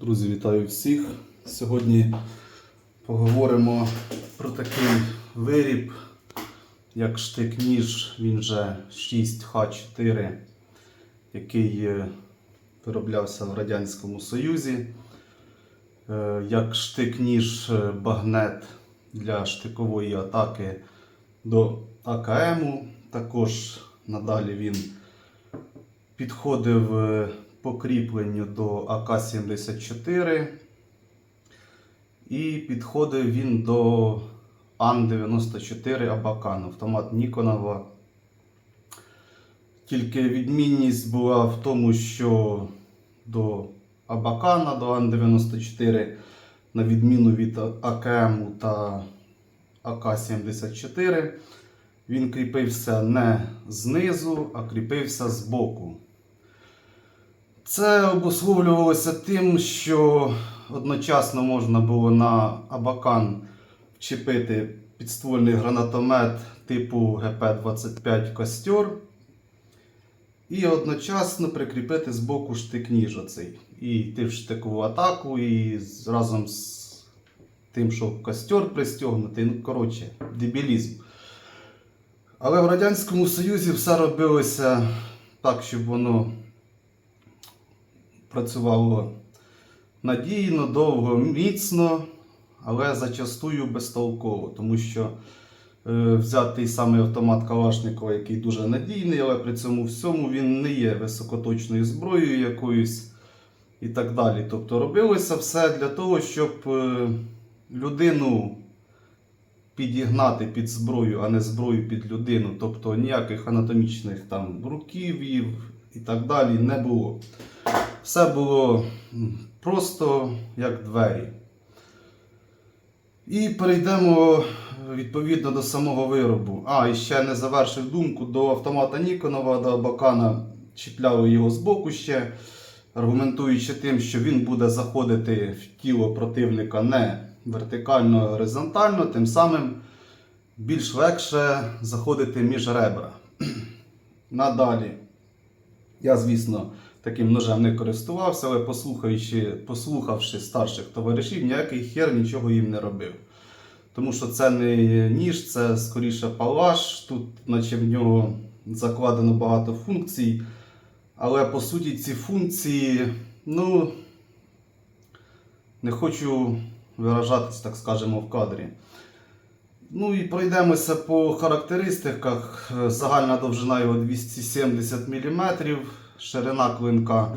Друзі, вітаю всіх. Сьогодні поговоримо про такий виріб, як штик-ніж, він же 6Х4, який е, вироблявся в Радянському Союзі. Е, Як штик-ніж е, багнет для штикової атаки до АКМ. Також надалі він підходив по кріпленню до АК-74 і підходив він до Ан-94 Абакан, автомат Ніконова. Тільки відмінність була в тому, що до Абакана, до Ан-94, на відміну від АКМ та АК-74, він кріпився не знизу, а кріпився збоку. Це обусловлювалося тим, що одночасно можна було на Абакан вчепити підствольний гранатомет типу ГП-25 Костер і одночасно прикріпити з боку штик-ніж оцей. І йти в штикову атаку, і разом з тим, що костер пристягнутий. Ну, коротше, дебілізм. Але в Радянському Союзі все робилося так, щоб воно працювало надійно, довго, міцно, але зачастую безтолково, тому що е, взяти той самий автомат Калашникова, який дуже надійний, але при цьому всьому він не є високоточною зброєю якоюсь і так далі. Тобто робилося все для того, щоб е, людину підігнати під зброю, а не зброю під людину. Тобто ніяких анатомічних там руків'їв і так далі не було. Все було просто як двері. І перейдемо е, відповідно до самого виробу. А, і ще не завершив думку до автомата Ніконова, до Абакана чіпляли його з боку ще, аргументуючи тим, що він буде заходити в тіло противника не вертикально, а горизонтально, тим самим більш легше заходити між ребра. Надалі. Я, звісно, таким ножем не користувався, але послухавши старших товаришів, ніякий хер нічого їм не робив. Тому що це не ніж, це скоріше палаш. Тут, наче в нього закладено багато функцій. Але по суті ці функції, ну, не хочу виражатись, так скажемо, в кадрі. Ну і пройдемося по характеристиках. Загальна довжина його 270 мм, ширина клинка.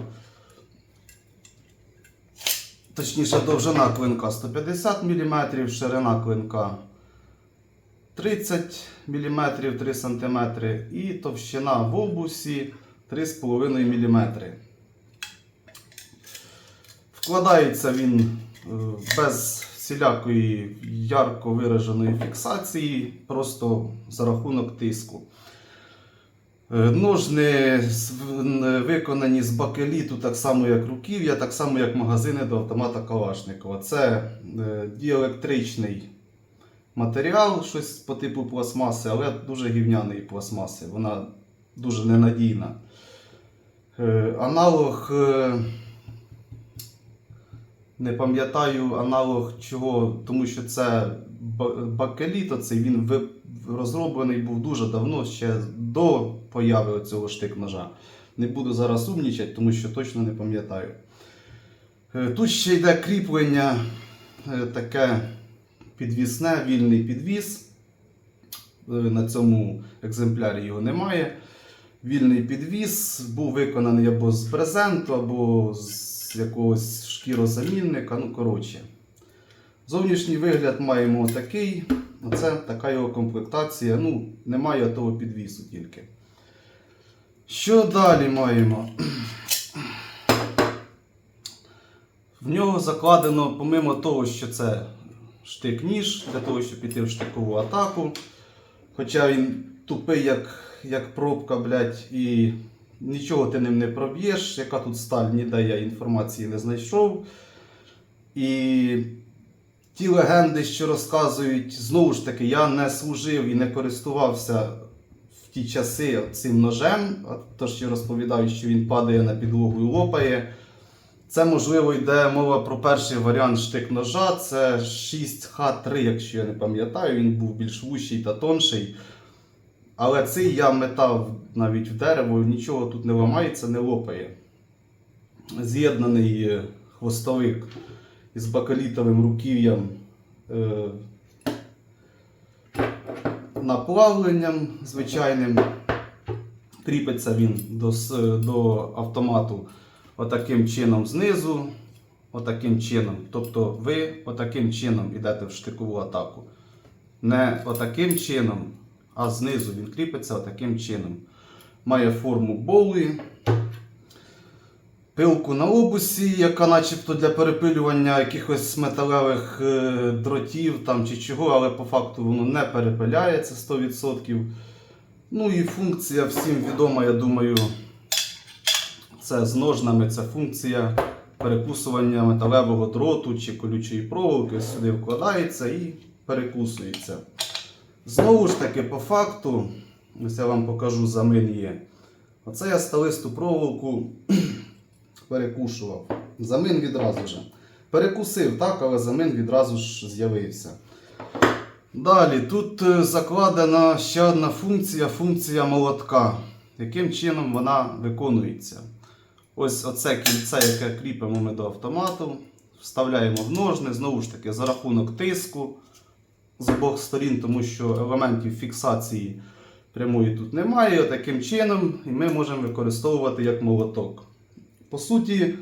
Точніше, довжина клинка 150 мм, ширина клинка 30 мм 3 см і товщина в обусі 3,5 мм. Вкладається він е, без всілякої ярко вираженої фіксації, просто за рахунок тиску. Е, Ножни виконані з бакеліту, так само як руків'я, так само як магазини до автомата Калашникова. Це е, діелектричний матеріал, щось по типу пластмаси, але дуже гівняної пластмаси. Вона дуже ненадійна. Е, Аналог, е, не пам'ятаю аналог чого, тому що це ба- бакеліт, оцей він розроблений був дуже давно, ще до появи цього штик-ножа. Не буду зараз умнічати, тому що точно не пам'ятаю. Е, Тут ще йде кріплення е, таке підвісне, вільний підвіс. Е, На цьому екземплярі його немає. Вільний підвіс був виконаний або з брезенту, або з якогось шкірозамінника. Ну, коротше. Зовнішній вигляд маємо такий. Оце така його комплектація. Ну, немає того підвісу тільки. Що далі маємо? В нього закладено, помимо того, що це штик-ніж, для того, щоб піти в штикову атаку. Хоча він тупий, як, як пробка, блядь, і нічого ти ним не проб'єш. Яка тут сталь, ніде я інформації не знайшов. І ті легенди, що розказують, знову ж таки, я не служив і не користувався в ті часи цим ножем. То, що розповідають, що він падає на підлогу і лопає. Це, можливо, йде мова про перший варіант штик-ножа. Це 6Х3, якщо я не пам'ятаю, він був більш вущий та тонший. Але цей я метав навіть в дерево, нічого тут не ламається, не лопає. З'єднаний хвостовик із бакалітовим руків'ям е, наплавленням звичайним. Кріпиться він до, до автомату отаким чином знизу, отаким чином. Тобто ви отаким чином йдете в штикову атаку. Не отаким чином, а знизу він кріпиться отаким чином. Має форму боли. Пилку на обусі, яка начебто для перепилювання якихось металевих е, дротів там чи чого, але по факту воно не перепиляється 100%. Ну і функція всім відома, я думаю, це з ножнами, це функція перекусування металевого дроту чи колючої проволоки. Сюди вкладається і перекусується. Знову ж таки, по факту, ось я вам покажу замин є. Оце я сталисту проволоку перекушував. Замин відразу же. Перекусив, так, але замин відразу ж з'явився. Далі, тут е, закладена ще одна функція функція молотка. Яким чином вона виконується? Ось оце кільце, яке кріпимо ми до автомату, вставляємо в ножни, знову ж таки, за рахунок тиску з обох сторін, тому що елементів фіксації прямої тут немає. Таким чином і ми можемо використовувати як молоток. По суті,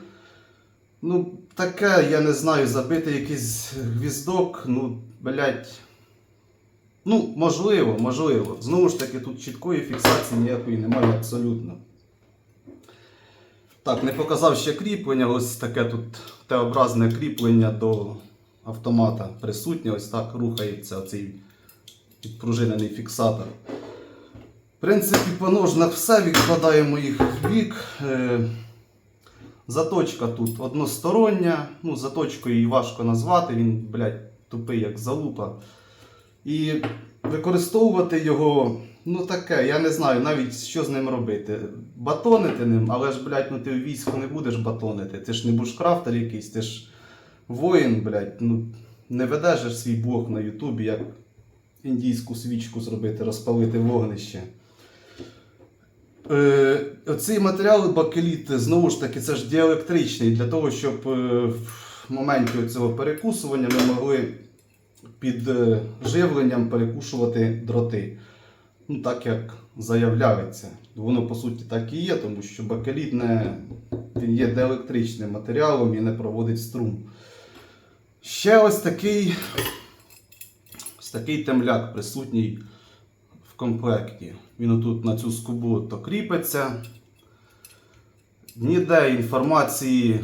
ну, таке, я не знаю, забити якийсь гвіздок, ну, блядь. Ну, можливо, можливо. Знову ж таки, тут чіткої фіксації ніякої немає абсолютно. Так, не показав ще кріплення. Ось таке тут Т-образне кріплення до автомата присутнє. Ось так рухається цей підпружинений фіксатор. В принципі, по ножнах все, відкладаємо їх в бік. Е, Заточка тут одностороння. Ну, заточкою її важко назвати, він, блядь, тупий як залупа. І використовувати його, ну таке, я не знаю навіть що з ним робити. Батонити ним, але ж, блядь, ну ти в війську не будеш батонити. Ти ж не бушкрафтер якийсь, ти ж воїн, блядь, ну не ведеш ж свій блог на Ютубі, як індійську свічку зробити, розпалити вогнище. Е, Оцей матеріал бакеліт, знову ж таки, це ж діелектричний, для того, щоб е, в моменті цього перекусування ми могли під е, живленням перекушувати дроти. Ну, так як заявляється. Воно по суті так і є, тому що бакеліт не, він є диелектричним матеріалом і не проводить струм. Ще ось такий, ось такий темляк присутній в комплекті. Він отут на цю скобу то кріпиться. Ніде інформації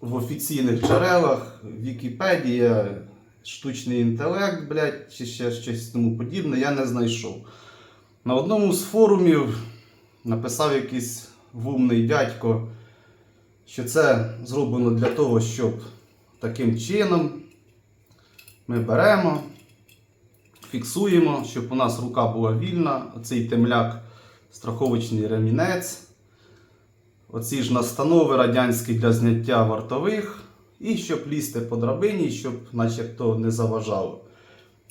в офіційних джерелах, Вікіпедія, штучний інтелект, блядь, чи ще щось тому подібне, я не знайшов. На одному з форумів написав якийсь вумний дядько, що це зроблено для того, щоб таким чином ми беремо, фіксуємо, щоб у нас рука була вільна, оцей темляк, страховочний ремінець, оці ж настанови радянські для зняття вартових, і щоб лізти по драбині, щоб начебто не заважало.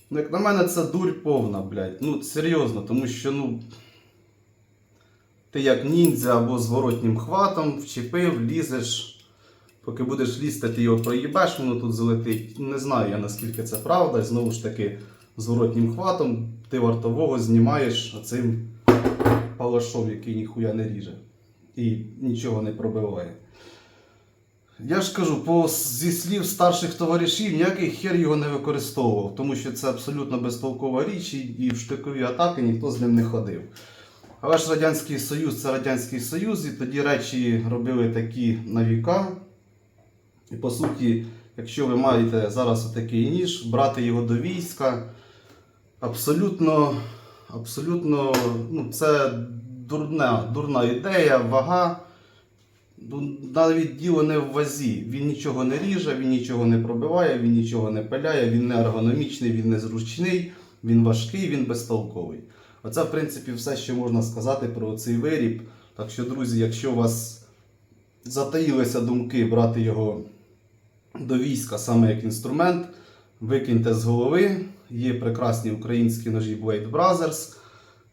Ну, як на мене, це дурь повна, блядь. Ну, серйозно, тому що, ну. Ти як ніндзя або зворотнім хватом вчепив, лізеш. Поки будеш лізти, ти його проїбеш, воно тут залетить. Не знаю я наскільки це правда. Знову ж таки, зворотнім хватом ти вартового знімаєш оцим палашом, який ніхуя не ріже. І нічого не пробиває. Я ж кажу, по, зі слів старших товаришів, ніякий хер його не використовував, тому що це абсолютно безтолкова річ, і, і в штикові атаки ніхто з ним не ходив. Але ж Радянський Союз це Радянський Союз, і тоді речі робили такі на віка. І по суті, якщо ви маєте зараз отакий ніж, брати його до війська, абсолютно, абсолютно ну, це дурна, дурна ідея, вага. Ну, навіть діло не в вазі. Він нічого не ріже, він нічого не пробиває, він нічого не пиляє, він не ергономічний, він не зручний, він важкий, він безтолковий. Оце, в принципі, все, що можна сказати про цей виріб. Так що, друзі, якщо у вас затаїлися думки брати його до війська саме як інструмент, викиньте з голови. Є прекрасні українські ножі Blade Brothers.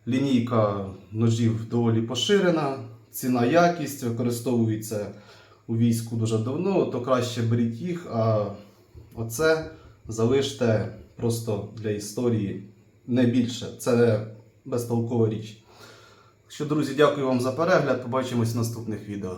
Лінійка ножів доволі поширена, ціна якість використовується у війську дуже давно, то краще беріть їх, а оце залиште просто для історії не більше. Це безтолкова річ. Що, друзі, дякую вам за перегляд. Побачимось в наступних відео.